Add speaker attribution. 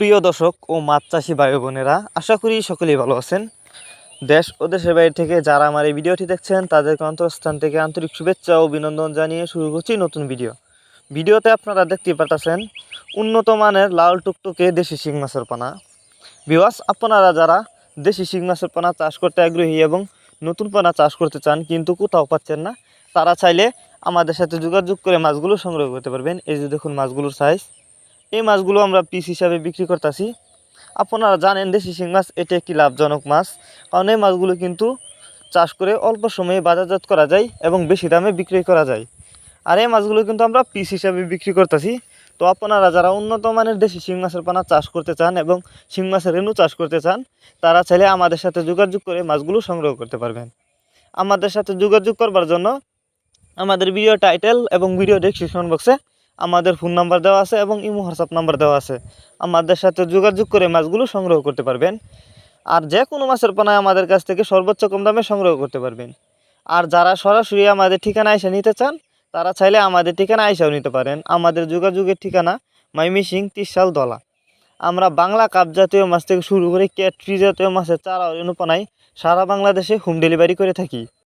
Speaker 1: প্রিয় দর্শক ও মাছ চাষি ভাই বোনেরা, আশা করি সকলেই ভালো আছেন। দেশ ও দেশের বাইরে থেকে যারা আমার এই ভিডিওটি দেখছেন, তাদেরকে অন্তরস্থান থেকে আন্তরিক শুভেচ্ছা ও অভিনন্দন জানিয়ে শুরু করছি নতুন ভিডিও। ভিডিওতে আপনারা দেখতে পাচ্ছেন উন্নত মানের লাল টুকটুকে দেশি শিং মাছের পানা। বিওয়াস আপনারা যারা দেশি শিং মাছের পানা চাষ করতে আগ্রহী এবং নতুন পানা চাষ করতে চান, কিন্তু কোথাও পাচ্ছেন না, তারা চাইলে আমাদের সাথে যোগাযোগ করে মাছগুলো সংগ্রহ করতে পারবেন। এই যে দেখুন মাছগুলোর সাইজ এই মাছগুলো আমরা পিস হিসাবে বিক্রি করতেছি। আপনারা জানেন দেশি শিং মাছ, এটা একটি লাভজনক মাছ। কারণ এই মাছগুলো কিন্তু চাষ করে অল্প সময়ে বাজারজাত করা যায় এবং বেশি দামে বিক্রি করা যায়। আর এই মাছগুলো কিন্তু আমরা পিস হিসাবে বিক্রি করতেছি। তো আপনারা যারা উন্নত মানের দেশি শিং মাছের পানা চাষ করতে চান এবং শিং মাছের রেণু চাষ করতে চান, তারা চাইলে আমাদের সাথে যোগাযোগ করে মাছগুলো সংগ্রহ করতে পারবেন। আমাদের সাথে যোগাযোগ করবার জন্য আমাদের ভিডিও টাইটেল এবং ভিডিও ডেসক্রিপশন বক্সে আমাদের ফোন নাম্বার দেওয়া আছে এবং ইমো হোয়াটসঅ্যাপ নাম্বার দেওয়া আছে। আমাদের সাথে যোগাযোগ করে মাছগুলো সংগ্রহ করতে পারবেন। আর যে কোনো মাছের পানায় আমাদের কাছ থেকে সর্বোচ্চ কম দামে সংগ্রহ করতে পারবেন। আর যারা সরাসরি আমাদের ঠিকানা এসে নিতে চান, তারা চাইলে আমাদের ঠিকানা এসেও নিতে পারেন। আমাদের যোগাযোগের ঠিকানা মাইমিসিং তিরশাল দলা। আমরা বাংলা কাপ জাতীয় মাছ থেকে শুরু করে ক্যাটরি জাতীয় মাছের চারা অনুপানায় সারা বাংলাদেশে হোম ডেলিভারি করে থাকি।